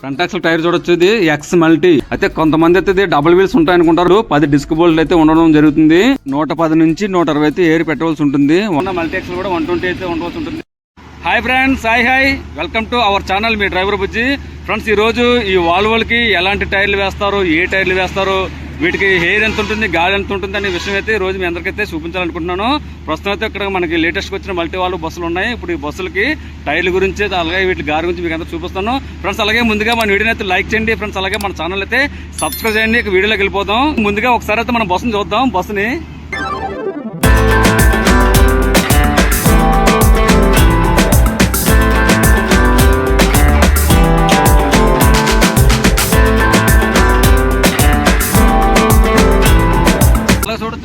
Front axle tyre చూడొచ్చు ఇది X multi అయితే కొంతమంది అయితే ఇది డబుల్ వీల్స్ ఉంటాయి అనుకుంటారు పది డిస్క్ బోల్ట్ అయితే ఉండడం జరుగుతుంది. నూట పది నుంచి నూట అరవై అయితే ఎయిర్ పెట్టవలసి ఉంటుంది. ఉన్న మల్టీ యాక్సల్ కూడా వన్ ట్వంటీ అయితే ఉండవలసి ఉంటుంది. Hi friends hi hi welcome to our channel me driver Bujji. Friends ఈ రోజు ఈ వాల్వోల్కి ఎలాంటి టైర్లు వేస్తారు ఏ టైర్లు వేస్తారు వీటికి హెయిర్ ఎంత ఉంటుంది గాలి ఎంత ఉంటుంది అనే విషయం అయితే ఈ రోజు మీ అందరికైతే చూపించాలనుకుంటున్నాను. ప్రస్తుతం అయితే ఇక్కడ మనకి లేటెస్ట్ వచ్చిన మల్టీ వాళ్ళు బస్సులు ఉన్నాయి. ఇప్పుడు ఈ బస్సులకి టైర్ల గురించి అలాగే వీటి గారి గురించి మీకు అంతా చూపిస్తాను. ఫ్రెండ్స్ అలాగే ముందుగా మన వీడియోని అయితే లైక్ చేయండి. ఫ్రెండ్స్ అలాగే మన ఛానల్ అయితే సబ్స్క్రైబ్ చేయండి. వీడియోలోకి వెళ్ళిపోతాం ముందుగా ఒకసారి అయితే మనం బస్సుని చూద్దాం. బస్సుని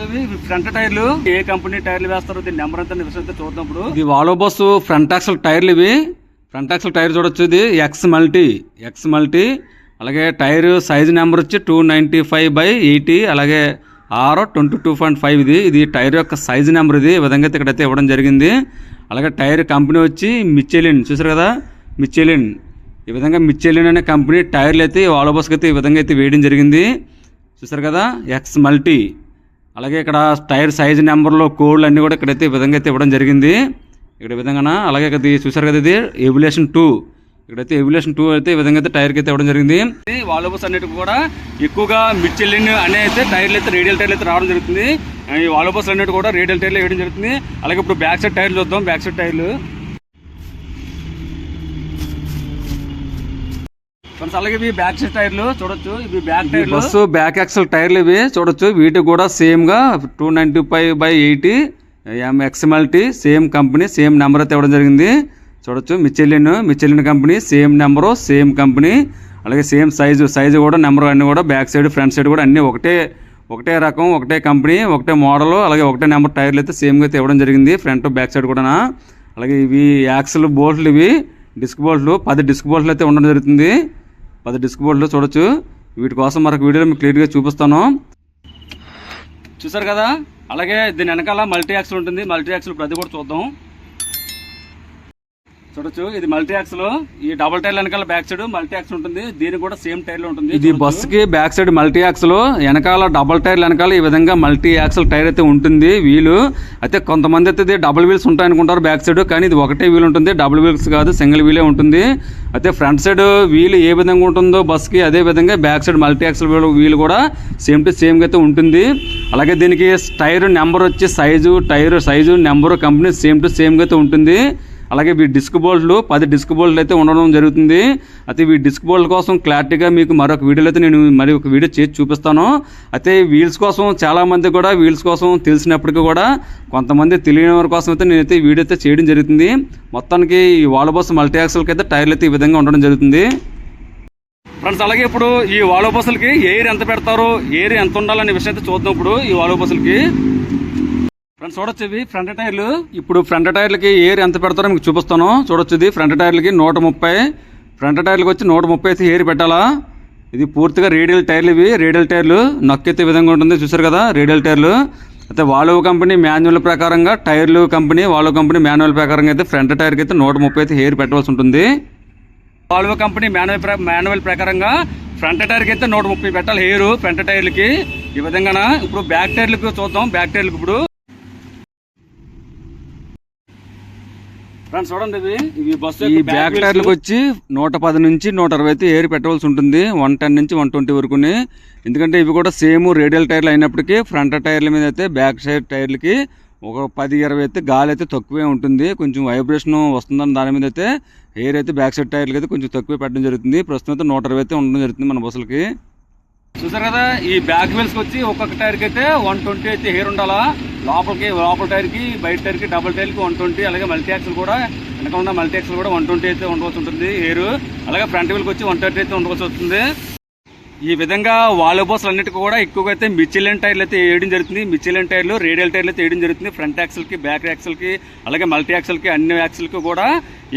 ఇవి ఫ్రంట్ టైర్లు. ఏ కంపెనీ టైర్లు వేస్తారో దీని నెంబర్ ఎంత విషయం చూద్దాం ఇప్పుడు ఇది వాలో బస్సు ఫ్రంట్ యాక్సల్ టైర్లు ఇవి. ఫ్రంట్ యాక్సల్ టైర్ చూడొచ్చు ఇది. X multi X multi. అలాగే టైర్ సైజ్ నెంబర్ వచ్చి two ninety five by eighty. అలాగే R twenty two point five ఇది. ఇది టైర్ యొక్క సైజ్ నెంబర్ ఇది. ఈ విధంగా అయితే ఇక్కడైతే ఇవ్వడం జరిగింది. అలాగే టైర్ కంపెనీ వచ్చి మిచ్చెలిన్. చూసారు కదా? మిచ్చెలిన్. ఈ విధంగా మిచ్చెలిన్ అనే కంపెనీ టైర్లు అయితే ఈ వాలో బస్కి అయితే ఈ విధంగా అయితే వేయడం జరిగింది. చూసారు కదా? X multi. అలాగే ఇక్కడ టైర్ సైజ్ నెంబర్లో కోడ్లు అన్నీ కూడా ఇక్కడైతే ఈ విధంగా అయితే ఇవ్వడం జరిగింది. ఇక్కడ విధంగా అలాగే ఇది చూసారు కదా ఇది? ఎవ్యులేషన్ టూ ఇక్కడైతే ఎవ్యులేషన్ టూ అయితే ఈ విధంగా అయితే టైర్కి అయితే ఇవ్వడం జరిగింది. వాల్ అన్నిటికి కూడా ఎక్కువగా మిడ్చెల్లిన్ అనే అయితే టైర్లు అయితే రేడియల్ టైర్లు అయితే రావడం జరుగుతుంది. ఈ వాల్ అన్నిటి కూడా రేడియల్ టైర్లు వేయడం జరుగుతుంది. అలాగే ఇప్పుడు బ్యాక్ సైడ్ టైర్లు చూద్దాం. బ్యాక్ సైడ్ టైర్లు. ఫ్రెండ్స్ అలాగే ఇవి బ్యాక్ సైడ్ టైర్లు చూడొచ్చు. ఇవి బ్యాక్ బస్సు బ్యాక్ యాక్సల్ టైర్లు ఇవి చూడొచ్చు. వీటికి కూడా సేమ్గా two ninety five by eighty XLT same company same number అయితే ఇవ్వడం జరిగింది. చూడొచ్చు. Michelin Michelin company same number same company అలాగే సేమ్ సైజు సైజు కూడా నెంబర్ అన్ని కూడా బ్యాక్ సైడ్ ఫ్రంట్ సైడ్ కూడా అన్ని ఒకటే ఒకటే రకం ఒకటే కంపెనీ ఒకటే మోడల్ అలాగే ఒకటే నెంబర్ టైర్లు అయితే సేమ్గా అయితే ఇవ్వడం జరిగింది ఫ్రంట్ బ్యాక్ సైడ్ కూడా అలాగే ఇవి యాక్సల్ బోల్ట్లు ఇవి డిస్క్ బోల్ట్లు పది డిస్క్ బోల్ట్లు అయితే ఉండడం జరుగుతుంది. పది డిస్క్ బోర్డులు చూడొచ్చు. వీటి కోసం మరొక వీడియోలో మీకు క్లియర్గా చూపిస్తాను. చూసారు కదా? అలాగే దీని వెనకాల మల్టీ యాక్సల్ ఉంటుంది. మల్టీ యాక్సల్ ప్రతి కూడా చూద్దాం. చూడొచ్చు. ఇది మల్టీ యాక్సల్ ఈ డబుల్ టైర్ వెనకాల బ్యాక్ సైడ్ మల్టీ యాక్సల్ ఉంటుంది. దీనికి కూడా సేమ్ టైర్లో ఉంటుంది. ఇది బస్కి బ్యాక్ సైడ్ మల్టీ యాక్సల్ వెనకాల డబుల్ టైర్ వెనకాల ఈ విధంగా మల్టీ యాక్సల్ టైర్ అయితే ఉంటుంది వీలు. అయితే కొంతమంది అయితే ఇది డబుల్ వీల్స్ ఉంటాయి అనుకుంటారు బ్యాక్ సైడ్ కానీ ఇది ఒకటే వీల్ ఉంటుంది. డబుల్ వీల్స్ కాదు సింగిల్ వీలే ఉంటుంది. అయితే ఫ్రంట్ సైడ్ వీల్ ఏ విధంగా ఉంటుందో బస్కి అదే విధంగా back side multi axle wheel కూడా సేమ్ టు సేమ్ అయితే ఉంటుంది. అలాగే దీనికి టైర్ నెంబర్ వచ్చి size tyre size number company same to same అయితే ఉంటుంది. అలాగే ఈ డిస్క్ బోల్డ్లు పది డిస్క్ బోల్డ్లు అయితే ఉండడం జరుగుతుంది. అయితే ఈ డిస్క్ బోల్డ్ కోసం క్లారిటీగా మీకు మరొక వీడియోలో అయితే నేను మరి ఒక వీడియో చేసి చూపిస్తాను. అయితే వీల్స్ కోసం చాలామంది కూడా వీల్స్ కోసం తెలిసినప్పటికీ కూడా కొంతమంది తెలియని వారి కోసం అయితే నేనైతే వీడియో అయితే చేయడం జరుగుతుంది. మొత్తానికి ఈ వాల్ మల్టీ యాక్సల్కి అయితే టైర్లు అయితే ఈ విధంగా ఉండడం జరుగుతుంది. ఫ్రెండ్స్ అలాగే ఇప్పుడు ఈ వాలో బస్సులకి ఎయిర్ ఎంత పెడతారు ఎయిర్ ఎంత ఉండాలనే విషయం అయితే చూద్దాం ఇప్పుడు ఈ వాలో బస్సులకి ఫ్రెండ్స్ చూడొచ్చు ఇవి ఫ్రంట్ టైర్లు? ఇప్పుడు ఫ్రంట్ టైర్లకి ఎయిర్ ఎంత పెడతారో మీకు చూపిస్తాను. చూడొచ్చు ఇది ఫ్రంట్ టైర్లకి నూట ముప్పై. ఫ్రంట్ టైర్లకు వచ్చి నూట ముప్పై అయితే ఎయిర్ పెట్టాలా? ఇది పూర్తిగా రేడియల్ టైర్లు ఇవి. రేడియల్ టైర్లు నక్కెత్తే విధంగా ఉంటుంది చూసారు కదా? రేడియల్ టైర్లు. అయితే వాల్వ్ కంపెనీ మాన్యువల్ ప్రకారంగా టైర్లు కంపెనీ వాల్వ్ కంపెనీ మాన్యువల్ ప్రకారంగా అయితే ఫ్రంట్ టైర్కి అయితే నూట ముప్పై అయితే ఎయిర్ పెట్టవలసి ఉంటుంది. వాల్వ్ కంపెనీ మాన్యువల్ మాన్యువల్ ప్రకారంగా ఫ్రంట్ టైర్కి అయితే నూట ముప్పై పెట్టాలి హెయిర్ ఫ్రంట్ టైర్లకి. ఈ విధంగా ఇప్పుడు బ్యాక్ టైర్లకు చూద్దాం. బ్యాక్ టైర్లకు ఇప్పుడు ఫ్రెండ్స్ చూడండి ఇవి ఇవి బస్సు ఈ బ్యాక్ టైర్లకు వచ్చి నూట పది నుంచి నూట అరవై అయితే ఎయిర్ పెట్టవలసి ఉంటుంది. వన్ టెన్ నుంచి వన్ ట్వంటీ వరకుని. ఎందుకంటే ఇవి కూడా సేమ్ రేడియల్ టైర్లు అయినప్పటికీ ఫ్రంట్ టైర్ల మీద అయితే బ్యాక్ సైడ్ టైర్లకి ఒక పది ఇరవై అయితే గాలి అయితే తక్కువే ఉంటుంది. కొంచెం వైబ్రేషన్ వస్తుందని దాని మీద అయితే ఎయిర్ అయితే బ్యాక్ సైడ్ టైర్లకి అయితే కొంచెం తక్కువే పెట్టడం జరుగుతుంది. ప్రస్తుతం అయితే నూట అరవై అయితే ఉండడం జరుగుతుంది మన బస్సులకి. చూసారు కదా? ఈ బ్యాక్ వీల్స్ వచ్చి ఒక్కొక్క టైర్కి అయితే వన్ ట్వంటీ అయితే హెయిర్ ఉండాలా? లోపలికి లోపల టైర్కి బయట టైర్కి డబుల్ టైర్కి వన్ ట్వంటీ అలాగే మల్టీయాక్సల్ కూడా వెనక ఉన్న మల్టీయాక్సల్ కూడా వన్ ట్వంటీ అయితే ఉండవలసి ఉంటుంది. ఎయిర్ అలాగే ఫ్రంట్ వీల్కి వచ్చి వన్ థర్టీ అయితే ఉండవలసి వస్తుంది. ఈ విధంగా వాల్ అన్నిటికీ కూడా ఎక్కువగా అయితే మిచిలిన్ టైర్లు అయితే వేయడం జరుగుతుంది. మిచిలిన్ టైర్లు రేడియల్ టైర్లు అయితే వేయడం జరుగుతుంది. ఫ్రంట్ యాక్సల్కి బ్యాక్ యాక్సల్కి అలాగే మల్టీ యాక్సల్కి అన్ని యాక్సల్కి కూడా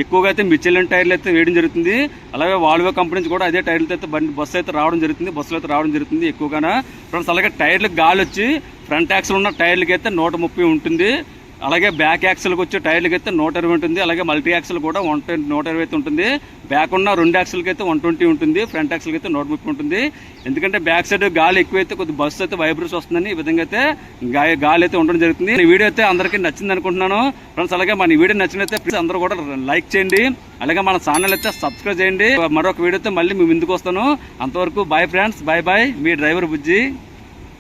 ఎక్కువగా అయితే మిచిలిన్ టైర్లు అయితే వేయడం జరుగుతుంది. అలాగే వాల్వో కంపెనీస్ కూడా అదే టైర్లతో అయితే బండి బస్సు అయితే రావడం జరుగుతుంది. బస్సులు అయితే రావడం జరుగుతుంది ఎక్కువగా ఫ్రెండ్స్ అలాగే టైర్లకు గాలి వచ్చి ఫ్రంట్ యాక్సల్ ఉన్న టైర్లకి అయితే నూట ముప్పై ఉంటుంది. అలాగే బ్యాక్ యాక్సిల్కి వచ్చే టైర్లకి అయితే నూట ఇరవై ఉంటుంది. అలాగే మల్టీ యాక్సిల్ కూడా వన్ నూట ఇరవై అయితే ఉంటుంది. బ్యాక్ ఉన్న రెండు యాక్సిల్కి అయితే వన్ ట్వంటీ ఉంటుంది. ఫ్రంట్ యాక్సిల్కి అయితే నూట ముప్పై ఉంటుంది. ఎందుకంటే బ్యాక్ సైడ్ గాలి ఎక్కువైతే కొద్ది బస్సు అయితే వైబ్రస్ వస్తుందని ఈ విధంగా అయితే గాలి అయితే ఉండడం జరుగుతుంది. ఈ వీడియో అయితే అందరికీ నచ్చింది అనుకుంటున్నాను. ఫ్రెండ్స్ అలాగే మన వీడియో నచ్చినైతే ప్లీజ్ అందరూ కూడా లైక్ చేయండి. అలాగే మన ఛానల్ అయితే సబ్స్క్రైబ్ చేయండి. మరొక వీడియోతో మళ్ళీ మేము ముందుకు వస్తాను. అంతవరకు బాయ్ ఫ్రెండ్స్ బాయ్ బాయ్ మీ డ్రైవర్ బుజ్జి.